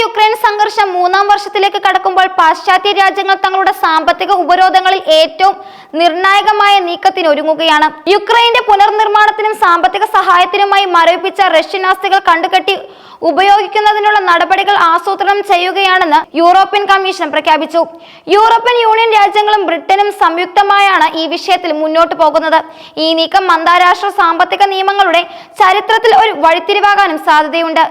Ukraine സംഘർഷം മൂന്നാം വർഷത്തിലേക്ക് കടക്കുമ്പോൾ പാശ്ചാത്യ രാജ്യങ്ങൾ തങ്ങളുടെ സാമ്പത്തിക ഉപരോധങ്ങളിൽ ഏറ്റവും നിർണായകമായ നീക്കത്തിന് ഒരുങ്ങുകയാണ്. യുക്രൈന്റെ പുനർനിർമ്മാണത്തിനും സാമ്പത്തിക സഹായത്തിനുമായി മരവിപ്പിച്ച റഷ്യൻ ആസ്തികൾ കണ്ടുകെട്ടി ഉപയോഗിക്കുന്നതിനുള്ള നടപടികൾ ആസൂത്രണം ചെയ്യുകയാണെന്ന് യൂറോപ്യൻ കമ്മീഷൻ പ്രഖ്യാപിച്ചു. യൂറോപ്യൻ യൂണിയൻ രാജ്യങ്ങളും ബ്രിട്ടനും സംയുക്തമായാണ് ഈ വിഷയത്തിൽ മുന്നോട്ട് പോകുന്നത്. ഈ നീക്കം അന്താരാഷ്ട്ര സാമ്പത്തിക നിയമങ്ങളുടെ ചരിത്രത്തിൽ ഒരു വഴിത്തിരിവാകാനും സാധ്യതയുണ്ട്.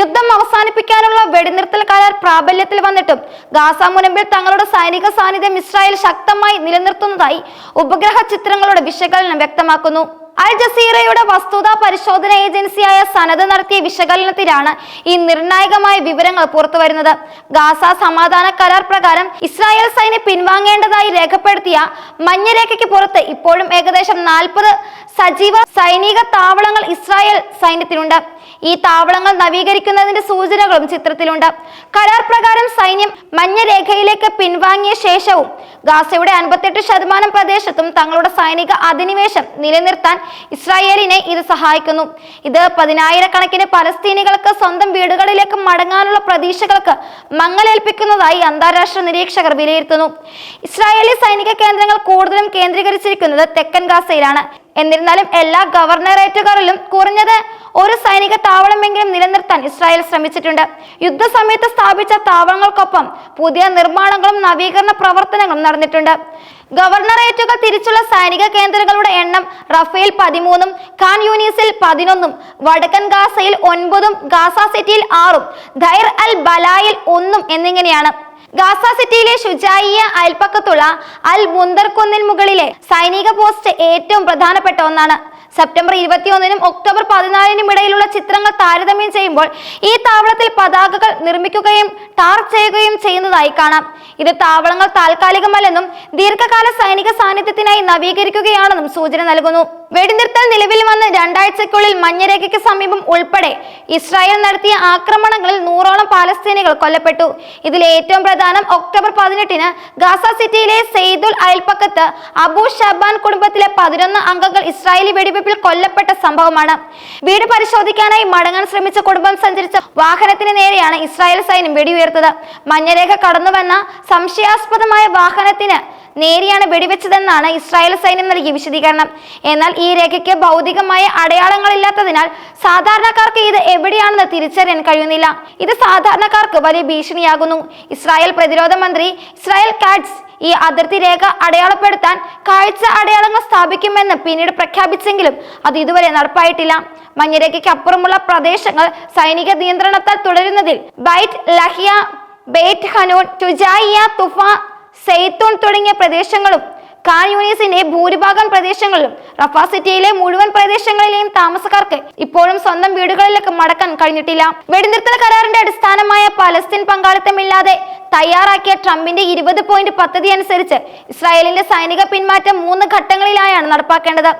യുദ്ധം അവസാനിപ്പിക്കാനുള്ള വെടിനിർത്തൽ കരാർ പ്രാബല്യത്തിൽ വന്നിട്ടും ഗാസ മുനമ്പിൽ തങ്ങളുടെ സൈനിക സാന്നിധ്യം ഇസ്രായേൽ ശക്തമായി നിലനിർത്തുന്നതായി ഉപഗ്രഹ ചിത്രങ്ങളുടെ വിശകലനം വ്യക്തമാക്കുന്നു. അൽ ജസീറയുടെ വസ്തുതാ പരിശോധന ഏജൻസിയായ സനത് നടത്തിയ വിശകലനത്തിലാണ് ഈ നിർണായകമായ വിവരങ്ങൾ പുറത്തുവരുന്നത്. ഗാസ സമാധാന കരാർ പ്രകാരം ഇസ്രായേൽ സൈന്യം പിൻവാങ്ങേണ്ടതായി രേഖപ്പെടുത്തിയ മഞ്ഞരേഖയ്ക്ക് പുറത്ത് ഇപ്പോഴും ഏകദേശം നാൽപ്പത് സജീവ സൈനിക താവളങ്ങൾ ഇസ്രായേൽ സൈന്യത്തിനുണ്ട്. ഈ താവളങ്ങൾ നവീകരിക്കുന്നതിന്റെ സൂചനകളും ചിത്രത്തിലുണ്ട്. കരാർ പ്രകാരം സൈന്യം മഞ്ഞരേഖയിലേക്ക് പിൻവാങ്ങിയ ശേഷവും ഗാസയുടെ അൻപത്തെട്ട് ശതമാനം പ്രദേശത്തും തങ്ങളുടെ സൈനിക അധിനിവേശം നിലനിർത്താൻ ഇസ്രായേലിനെ ഇത് സഹായിക്കുന്നു. ഇത് പതിനായിരക്കണക്കിന് പലസ്തീനികൾക്ക് സ്വന്തം വീടുകളിലേക്ക് മടങ്ങാനുള്ള പ്രതീക്ഷകൾക്ക് മങ്ങലേൽപ്പിക്കുന്നതായി അന്താരാഷ്ട്ര നിരീക്ഷകർ വിലയിരുത്തുന്നു. ഇസ്രായേലി സൈനിക കേന്ദ്രങ്ങൾ കൂടുതലും കേന്ദ്രീകരിച്ചിരിക്കുന്നത് തെക്കൻ ഗാസയിലാണ്. എന്നിരുന്നാലും എല്ലാ ഗവർണറേറ്റുകളിലും കുറഞ്ഞത് ഒരു സൈനിക താവളമെങ്കിലും നിലനിർത്താൻ ഇസ്രായേൽ ശ്രമിച്ചിട്ടുണ്ട്. യുദ്ധസമയത്ത് സ്ഥാപിച്ച താവളങ്ങൾക്കൊപ്പം പുതിയ നിർമ്മാണങ്ങളും നവീകരണ പ്രവർത്തനങ്ങളും നടന്നിട്ടുണ്ട്. ഗവർണറേറ്റുകൾ തിരിച്ചുള്ള സൈനിക കേന്ദ്രങ്ങളുടെ എണ്ണം റഫേൽ പതിമൂന്നും ഖാൻ യൂനീസിൽ പതിനൊന്നും വടക്കൻ ഗാസയിൽ ഒൻപതും ഗാസ സിറ്റിയിൽ ആറും ധൈർ അൽ ബലായിൽ ഒന്നും എന്നിങ്ങനെയാണ്. ഗാസ സിറ്റിയിലെ ഷുജായിയ അയൽപ്പക്കത്തുള്ള അൽ മുന്തർ മുകളിലെ സൈനിക പോസ്റ്റ് ഏറ്റവും പ്രധാനപ്പെട്ട ഒന്നാണ്. സെപ്റ്റംബർ ഇരുപത്തിയൊന്നിനും ഒക്ടോബർ പതിനാലിനും ഇടയിലുള്ള ചിത്രങ്ങൾ താരതമ്യം ചെയ്യുമ്പോൾ ഈ താവളത്തിൽ പതാകകൾ നിർമ്മിക്കുകയും ടാർ ചെയ്യുകയും ചെയ്യുന്നതായി കാണാം. ഇത് താവളങ്ങൾ താൽക്കാലികമല്ലെന്നും ദീർഘകാല സൈനിക സാന്നിധ്യത്തിനായി നവീകരിക്കുകയാണെന്നും സൂചന നൽകുന്നു. വെടിനിർത്തൽ നിലവിൽ വന്ന് രണ്ടാഴ്ചയ്ക്കുള്ളിൽ മഞ്ഞരേഖയ്ക്ക് സമീപം ഉൾപ്പെടെ ഇസ്രായേൽ നടത്തിയ ആക്രമണങ്ങളിൽ നൂറോളം പാലസ്തീനികൾ കൊല്ലപ്പെട്ടു. ഇതിൽ ഏറ്റവും പ്രധാനം ഒക്ടോബർ പതിനെട്ടിന് ഗാസ സിറ്റിയിലെ സെയ്ദുൽ അയൽപ്പക്കത്ത് അബു ഷബാൻ കുടുംബത്തിലെ പതിനൊന്ന് അംഗങ്ങൾ ഇസ്രായേലി വെടിവെപ്പിൽ കൊല്ലപ്പെട്ട സംഭവമാണ്. വീട് പരിശോധിക്കാനായി മടങ്ങാൻ ശ്രമിച്ച കുടുംബം സഞ്ചരിച്ച വാഹനത്തിന് നേരെയാണ് ഇസ്രായേൽ സൈന്യം വെടിയുയർത്തത് മഞ്ഞരേഖ കടന്നുവന്ന സംശയാസ്പദമായ വാഹനത്തിന് നേരെയാണ് വെടിവെച്ചതെന്നാണ് ഇസ്രായേൽ സൈന്യം നൽകിയ വിശദീകരണം. എന്നാൽ ഈ രേഖയ്ക്ക് ഭൗതികമായ അടയാളങ്ങളില്ലാത്തതിനാൽ സാധാരണക്കാർക്ക് ഇത് എവിടെയാണെന്ന് തിരിച്ചറിയാൻ കഴിയുന്നില്ല. ഇത് സാധാരണക്കാർക്ക് വലിയ ഭീഷണിയാകുന്നു. ഇസ്രായേൽ പ്രതിരോധ മന്ത്രി ഇസ്രായേൽ കാറ്റ്സ് ഈ അതിർത്തി രേഖ അടയാളപ്പെടുത്താൻ കാഴ്ച അടയാളങ്ങൾ സ്ഥാപിക്കുമെന്ന് പിന്നീട് പ്രഖ്യാപിച്ചെങ്കിലും അത് ഇതുവരെ നടപ്പായിട്ടില്ല. മഞ്ഞരേഖയ്ക്ക് അപ്പുറമുള്ള പ്രദേശങ്ങൾ സൈനിക നിയന്ത്രണത്താൽ തുടരുന്നതിൽ ബൈറ്റ് ലഹിയ ബേറ്റ് ഹനൂൻ ടുജായിയ തുഫ സെയ്ത്തൂൺ തുടങ്ങിയ പ്രദേശങ്ങളും ഖാൻ യൂണിയസിന്റെ ഭൂരിഭാഗം പ്രദേശങ്ങളിലും റഫ സിറ്റിയിലെ മുഴുവൻ പ്രദേശങ്ങളിലെയും താമസക്കാർക്ക് ഇപ്പോഴും സ്വന്തം വീടുകളിലേക്ക് മടക്കാൻ കഴിഞ്ഞിട്ടില്ല. വെടിനിർത്തൽ കരാറിന്റെ അടിസ്ഥാനമായ പലസ്തീൻ പങ്കാളിത്തമില്ലാതെ തയ്യാറാക്കിയ ട്രംപിന്റെ ഇരുപത് പോയിന്റ് പദ്ധതി അനുസരിച്ച് ഇസ്രായേലിന്റെ സൈനിക പിന്മാറ്റം മൂന്ന് ഘട്ടങ്ങളിലായാണ് നടപ്പാക്കേണ്ടത്.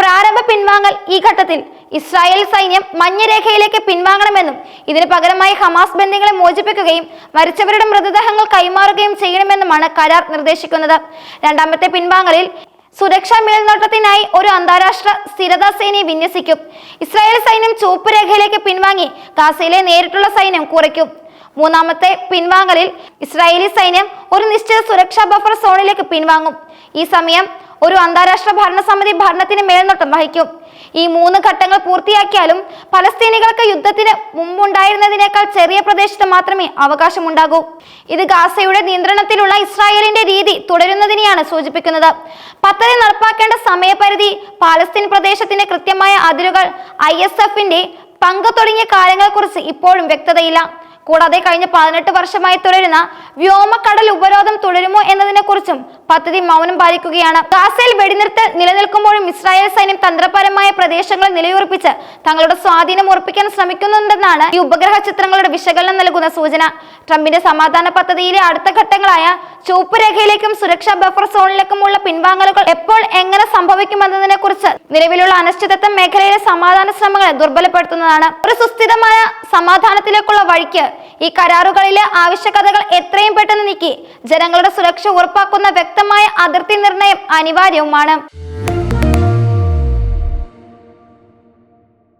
പ്രാരംഭ പിൻവാങ്ങൽ ഈ ഘട്ടത്തിൽ ഇസ്രായേൽ സൈന്യം മഞ്ഞരേഖയിലേക്ക് പിൻവാങ്ങണമെന്നും ഇതിന് പകരമായി ഹമാസ് ബന്ധികളെ മോചിപ്പിക്കുകയും മരിച്ചവരുടെ മൃതദേഹങ്ങൾ കൈമാറുകയും ചെയ്യണമെന്നുമാണ് കരാർ നിർദ്ദേശിക്കുന്നത്. രണ്ടാമത്തെ പിൻവാങ്ങലിൽ സുരക്ഷാ മേൽനോട്ടത്തിനായി ഒരു അന്താരാഷ്ട്ര സ്ഥിരതാ സേനയെ വിന്യസിക്കും. ഇസ്രായേൽ സൈന്യം ചുവപ്പ് രേഖയിലേക്ക് പിൻവാങ്ങി ഗാസയിലെ നേരിട്ടുള്ള സൈന്യം കുറയ്ക്കും. മൂന്നാമത്തെ പിൻവാങ്ങലിൽ ഇസ്രായേലി സൈന്യം ഒരു നിശ്ചിത സുരക്ഷാ ബഫർ സോണിലേക്ക് പിൻവാങ്ങും. ഈ സമയം ഒരു അന്താരാഷ്ട്ര ഭരണസമിതി ഭരണത്തിന് മേൽനോട്ടം വഹിക്കും. ഈ മൂന്ന് ഘട്ടങ്ങൾ പൂർത്തിയാക്കിയാലും പലസ്തീനികൾക്ക് യുദ്ധത്തിന് മുമ്പുണ്ടായിരുന്നതിനേക്കാൾ ചെറിയ പ്രദേശത്ത് മാത്രമേ അവകാശമുണ്ടാകൂ. ഇത് ഗാസയുടെ നിയന്ത്രണത്തിലുള്ള ഇസ്രായേലിന്റെ രീതി തുടരുന്നതിനെയാണ് സൂചിപ്പിക്കുന്നത്. പദ്ധതി നടപ്പാക്കേണ്ട സമയപരിധി പാലസ്തീൻ പ്രദേശത്തിന്റെ കൃത്യമായ അതിരുകൾ ഐ എസ് എഫിന്റെ പങ്ക് തുടങ്ങിയ കാര്യങ്ങളെക്കുറിച്ച് ഇപ്പോഴും വ്യക്തതയില്ല. കൂടാതെ കഴിഞ്ഞ പതിനെട്ട് വർഷമായി തുടരുന്ന വ്യോമക്കടൽ ഉപരോധം തുടരുമോ എന്നതിനെ കുറിച്ചും പദ്ധതി മൗനം പാലിക്കുകയാണ്. ഗാസയിൽ വെടിനിർത്തൽ നിലനിൽക്കുമ്പോഴും ഇസ്രായേൽ സൈന്യം തന്ത്രപരമായ പ്രദേശങ്ങൾ നിലയുറപ്പിച്ച് തങ്ങളുടെ സ്വാധീനം ഉറപ്പിക്കാൻ ശ്രമിക്കുന്നുണ്ടെന്നാണ് ഈ ഉപഗ്രഹ ചിത്രങ്ങളുടെ വിശകലനം നൽകുന്ന സൂചന. ട്രംപിന്റെ സമാധാന പദ്ധതിയിലെ അടുത്ത ഘട്ടങ്ങളായ ചുവപ്പ് രേഖയിലേക്കും സുരക്ഷാ ബഫർ സോണിലേക്കുമുള്ള പിൻവാങ്ങലുകൾ എപ്പോൾ എങ്ങനെ സംഭവിക്കുമെന്നതിനെ കുറിച്ച് നിലവിലുള്ള അനിശ്ചിതത്വം മേഖലയിലെ സമാധാന ശ്രമങ്ങളെ ദുർബലപ്പെടുത്തുന്നതാണ്. ഒരു സുസ്ഥിരമായ സമാധാനത്തിലേക്കുള്ള വഴിക്ക് ഈ കരാറുകളിലെ ആവശ്യകതകൾ എത്രയും പെട്ടെന്ന് നീക്കി ജനങ്ങളുടെ സുരക്ഷ ഉറപ്പാക്കുന്ന വ്യക്തമായ അതിർത്തി നിർണയം അനിവാര്യവുമാണ്.